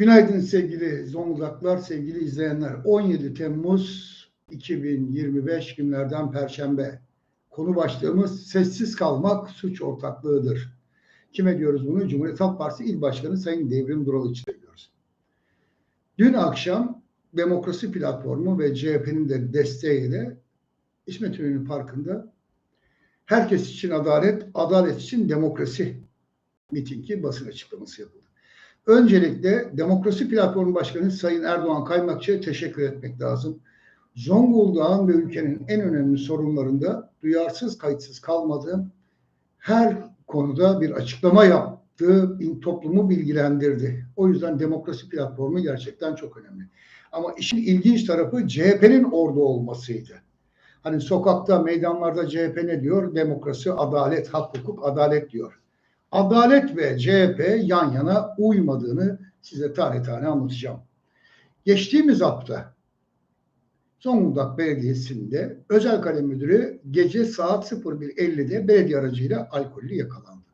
Günaydın sevgili Zonguldaklar, sevgili izleyenler. 17 Temmuz 2025 günlerden Perşembe. Konu başlığımız sessiz kalmak suç ortaklığıdır. Kime diyoruz bunu? Cumhuriyet Halk Partisi İl Başkanı Sayın Devrim Dural için diyoruz. Dün akşam Demokrasi Platformu ve CHP'nin de desteğiyle İsmet İnönü Parkı'nda herkes için adalet, adalet için demokrasi mitingi basın açıklaması yapıldı. Öncelikle Demokrasi Platformu Başkanı Sayın Erdoğan Kaymakçı'ya teşekkür etmek lazım. Zonguldak'ın ve ülkenin en önemli sorunlarında duyarsız kayıtsız kalmadı. Her konuda bir açıklama yaptı, toplumu bilgilendirdi. O yüzden Demokrasi Platformu gerçekten çok önemli. Ama işin ilginç tarafı CHP'nin orada olmasıydı. Hani sokakta, meydanlarda CHP ne diyor? Demokrasi, adalet, hak, hukuk, adalet diyor. Adalet ve CHP yan yana uymadığını size tane tane anlatacağım. Geçtiğimiz hafta Zonguldak Belediyesi'nde özel kalem müdürü gece saat 01.50'de belediye aracıyla alkollü yakalandı.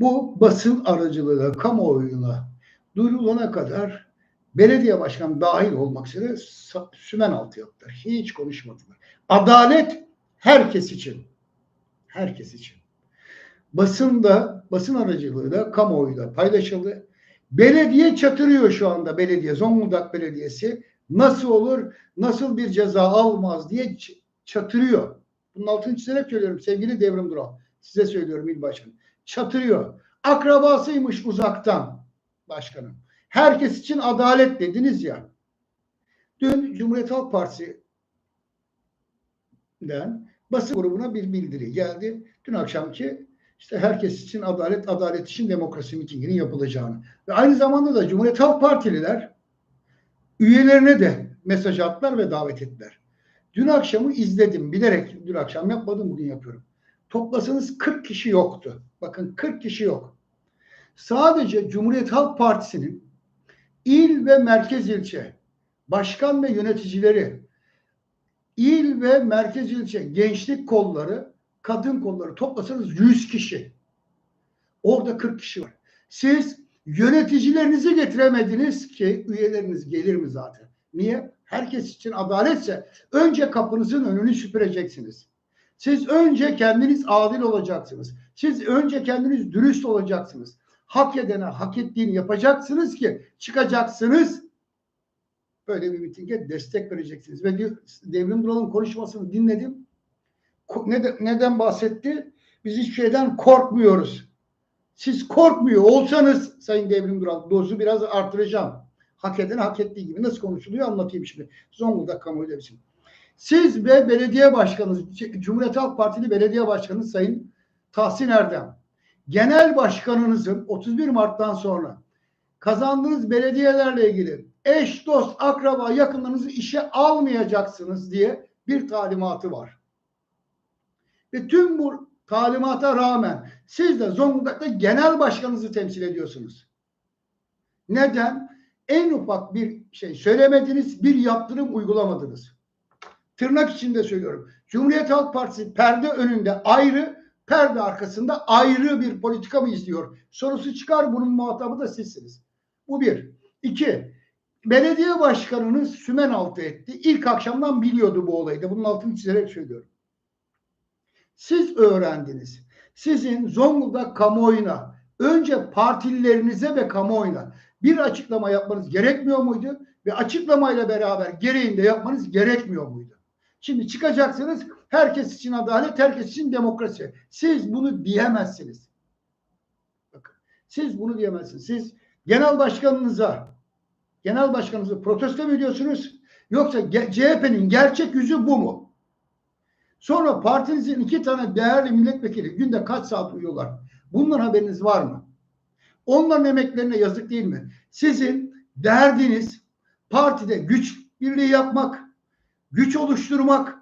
Bu basın aracılığıyla kamuoyuna duyurulana kadar belediye başkanı dahil olmak üzere sümen altı yaptılar. Hiç konuşmadılar. Adalet herkes için. Herkes için. Basında, basın aracılığıyla kamuoyuyla paylaşıldı. Belediye çatırıyor şu anda belediye. Zonguldak Belediyesi nasıl olur, nasıl bir ceza almaz diye çatırıyor. Bunun altını çizerek söylüyorum sevgili Devrim Dural. Size söylüyorum il başkanı. Çatırıyor. Akrabasıymış uzaktan başkanım. Herkes için adalet dediniz ya. Dün Cumhuriyet Halk Partisi'den basın grubuna bir bildiri geldi. Dün akşamki işte herkes için adalet, adalet için demokrasi mitinginin yapılacağını. Ve aynı zamanda da Cumhuriyet Halk Partililer üyelerine de mesaj attılar ve davet ettiler. Dün akşamı izledim bilerek. Dün akşam yapmadım bugün yapıyorum. Toplasanız 40 kişi yoktu. Bakın 40 kişi yok. Sadece Cumhuriyet Halk Partisi'nin il ve merkez ilçe başkan ve yöneticileri il ve merkez ilçe gençlik kolları kadın kolları toplasanız 100 kişi. Orada 40 kişi var. Siz yöneticilerinizi getiremediniz ki üyeleriniz gelir mi zaten? Niye? Herkes için adaletse önce kapınızın önünü süpüreceksiniz. Siz önce kendiniz adil olacaksınız. Siz önce kendiniz dürüst olacaksınız. Hak edene hak ettiğini yapacaksınız ki çıkacaksınız. Böyle bir mitinge destek vereceksiniz. Ve Devrim Dural'ın konuşmasını dinledim neden, bahsetti? Biz hiçbir şeyden korkmuyoruz. Siz korkmuyor olsanız Sayın Devrim Dural dozu biraz artıracağım. Hak eden hak ettiği gibi nasıl konuşuluyor anlatayım şimdi. Zonguldak kamuoyu demişim. Siz ve belediye başkanınız, Cumhuriyet Halk Partili belediye başkanı Sayın Tahsin Erdem, genel başkanınızın 31 Mart'tan sonra kazandığınız belediyelerle ilgili eş, dost, akraba, yakınlarınızı işe almayacaksınız diye bir talimatı var. Ve tüm bu talimata rağmen siz de Zonguldak'ta genel başkanınızı temsil ediyorsunuz. Neden? En ufak bir şey söylemediniz, bir yaptırım uygulamadınız. Tırnak içinde söylüyorum. Cumhuriyet Halk Partisi perde önünde ayrı, perde arkasında ayrı bir politika mı izliyor? Sorusu çıkar, bunun muhatabı da sizsiniz. Bu bir. İki, belediye başkanınız sümen altı etti. İlk akşamdan biliyordu bu olayı da. Bunun altını çizerek söylüyorum. Siz öğrendiniz. Sizin Zonguldak kamuoyuna, önce partililerinize ve kamuoyuna bir açıklama yapmanız gerekmiyor muydu? Ve açıklamayla beraber gereğini de yapmanız gerekmiyor muydu? Şimdi çıkacaksınız, herkes için adalet, herkes için demokrasi. Siz bunu diyemezsiniz. Bakın, siz bunu diyemezsiniz. Siz genel başkanınıza, genel başkanınızı protesto mu ediyorsunuz? Yoksa CHP'nin gerçek yüzü bu mu? Sonra partinizin iki tane değerli milletvekili günde kaç saat uyuyorlar? Bundan haberiniz var mı? Onların emeklerine yazık değil mi? Sizin derdiniz partide güç birliği yapmak, güç oluşturmak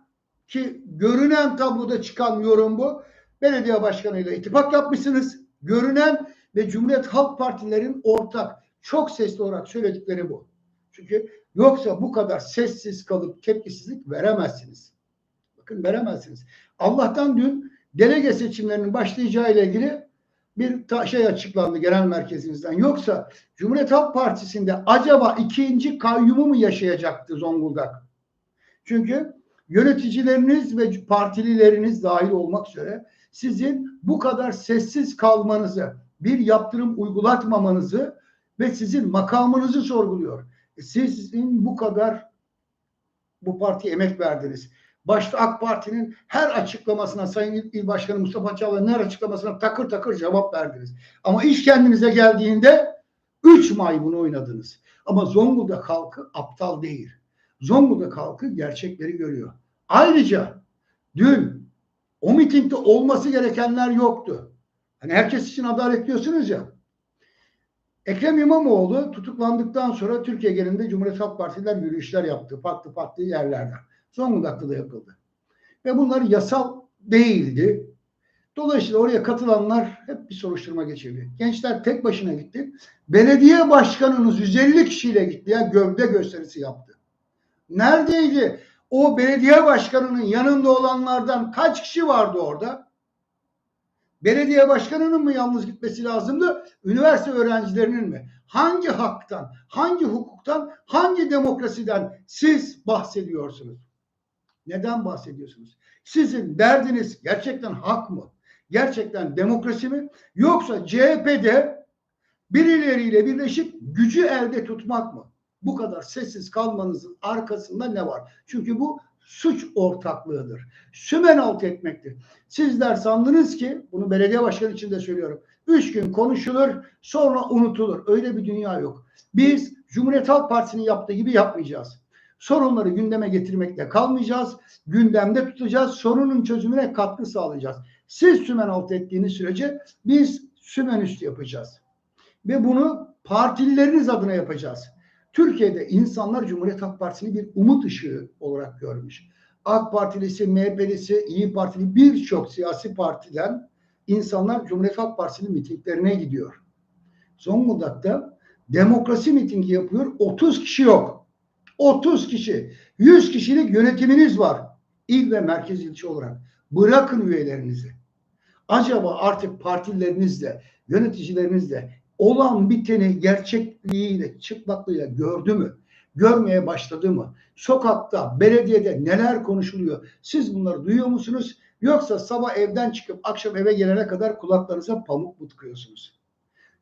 ki görünen tabloda çıkan yorum bu. Belediye başkanıyla ittifak yapmışsınız. Görünen ve Cumhuriyet Halk Partilerin ortak çok sesli olarak söyledikleri bu. Çünkü yoksa bu kadar sessiz kalıp tepkisizlik veremezsiniz. Bakın veremezsiniz. Allah'tan dün delege seçimlerinin başlayacağı ile ilgili bir şey açıklandı genel merkezimizden. Yoksa Cumhuriyet Halk Partisi'nde acaba ikinci kayyumu mu yaşayacaktı Zonguldak? Çünkü yöneticileriniz ve partilileriniz dahil olmak üzere sizin bu kadar sessiz kalmanızı, bir yaptırım uygulatmamanızı ve sizin makamınızı sorguluyor. Sizin bu kadar bu partiye emek verdiniz. Başta AK Parti'nin her açıklamasına Sayın İl Başkanı Mustafa Çağlayan'ın her açıklamasına takır takır cevap verdiniz. Ama iş kendinize geldiğinde üç maymun oynadınız. Ama Zonguldak halkı aptal değil. Zonguldak halkı gerçekleri görüyor. Ayrıca dün o mitingde olması gerekenler yoktu. Hani herkes için adalet diyorsunuz ya. Ekrem İmamoğlu tutuklandıktan sonra Türkiye genelinde Cumhuriyet Halk Partililer yürüyüşler yaptı. Farklı farklı yerlerden. Zonguldak'ta da yapıldı. Ve bunlar yasal değildi. Dolayısıyla oraya katılanlar hep bir soruşturma geçirdi. Gençler tek başına gitti. Belediye başkanınız 150 kişiyle gitti ya gövde gösterisi yaptı. Neredeydi? O belediye başkanının yanında olanlardan kaç kişi vardı orada? Belediye başkanının mı yalnız gitmesi lazımdı? Üniversite öğrencilerinin mi? Hangi haktan, hangi hukuktan, hangi demokrasiden siz bahsediyorsunuz? Neden bahsediyorsunuz? Sizin derdiniz gerçekten hak mı? Gerçekten demokrasi mi? Yoksa CHP'de birileriyle birleşip gücü elde tutmak mı? Bu kadar sessiz kalmanızın arkasında ne var? Çünkü bu suç ortaklığıdır. Sümen alt etmektir. Sizler sandınız ki, bunu belediye başkanı için de söylüyorum. Üç gün konuşulur, sonra unutulur. Öyle bir dünya yok. Biz Cumhuriyet Halk Partisi'nin yaptığı gibi yapmayacağız. Sorunları gündeme getirmekle kalmayacağız. Gündemde tutacağız. Sorunun çözümüne katkı sağlayacağız. Siz sümen alt ettiğiniz sürece biz sümen üstü yapacağız. Ve bunu partilileriniz adına yapacağız. Türkiye'de insanlar Cumhuriyet Halk Partisi'ni bir umut ışığı olarak görmüş. AK Partilisi, MHP'lisi, İyi Partili birçok siyasi partiden insanlar Cumhuriyet Halk Partisi'nin mitinglerine gidiyor. Zonguldak'ta demokrasi mitingi yapıyor. 30 kişi yok. 30 kişi. 100 kişilik yönetiminiz var. İl ve merkez ilçe olarak. Bırakın üyelerinizi. Acaba artık partilerinizle, yöneticilerinizle olan biteni gerçekliğiyle, çıplaklığıyla gördü mü? Görmeye başladı mı? Sokakta, belediyede neler konuşuluyor? Siz bunları duyuyor musunuz? Yoksa sabah evden çıkıp akşam eve gelene kadar kulaklarınıza pamuk mu tıkıyorsunuz?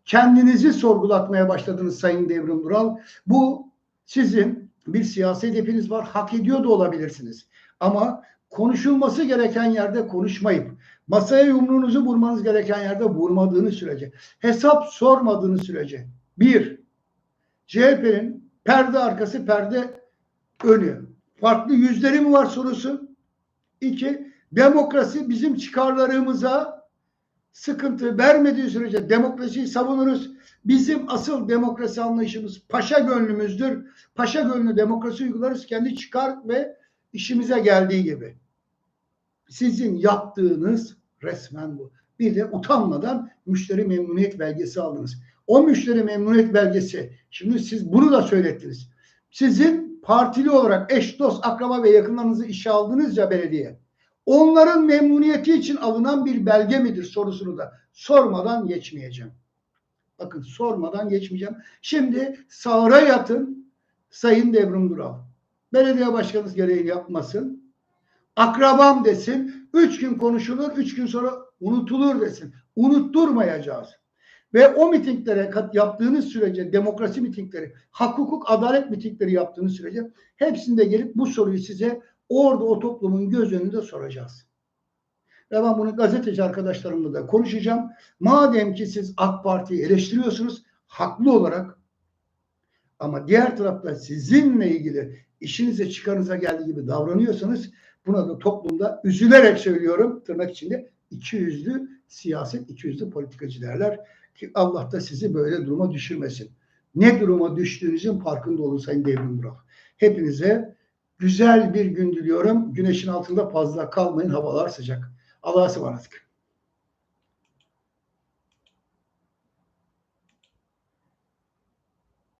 Kendinizi sorgulatmaya başladınız Sayın Devrim Dural. Bu sizin bir siyasi hedefiniz var. Hak ediyor da olabilirsiniz. Ama konuşulması gereken yerde konuşmayıp masaya yumruğunuzu vurmanız gereken yerde vurmadığınız sürece, hesap sormadığınız sürece bir, CHP'nin perde arkası perde önü. Farklı yüzleri mi var sorusu? İki, demokrasi bizim çıkarlarımıza sıkıntı vermediği sürece demokrasiyi savunuruz. Bizim asıl demokrasi anlayışımız paşa gönlümüzdür. Paşa gönlü demokrasi uygularız kendi çıkar ve işimize geldiği gibi. Sizin yaptığınız resmen bu. Bir de utanmadan müşteri memnuniyet belgesi aldınız. O müşteri memnuniyet belgesi, şimdi siz bunu da söylettiniz. Sizin partili olarak eş, dost, akraba ve yakınlarınızı işe aldınız ya belediye. Onların memnuniyeti için alınan bir belge midir sorusunu da sormadan geçmeyeceğim. Bakın sormadan geçmeyeceğim. Şimdi sağıra yatın Sayın Devrim Dural. Belediye başkanınız gereğini yapmasın. Akrabam desin. Üç gün konuşulur. Üç gün sonra unutulur desin. Unutturmayacağız. Ve o mitinglere yaptığınız sürece demokrasi mitingleri, hak hukuk adalet mitingleri yaptığınız sürece hepsinde gelip bu soruyu size orada o toplumun göz önünde soracağız. Ve ben bunu gazeteci arkadaşlarımla da konuşacağım. Madem ki siz AK Parti'yi eleştiriyorsunuz haklı olarak ama diğer tarafta sizinle ilgili işinize çıkarınıza geldiği gibi davranıyorsanız buna da toplumda üzülerek söylüyorum tırnak içinde iki yüzlü siyaset, iki yüzlü politikacı derler ki Allah da sizi böyle duruma düşürmesin. Ne duruma düştüğünüzün farkında olun Sayın Devrim Burak. Hepinize güzel bir gün diliyorum. Güneşin altında fazla kalmayın. Havalar sıcak. Allah'a ısmarladık.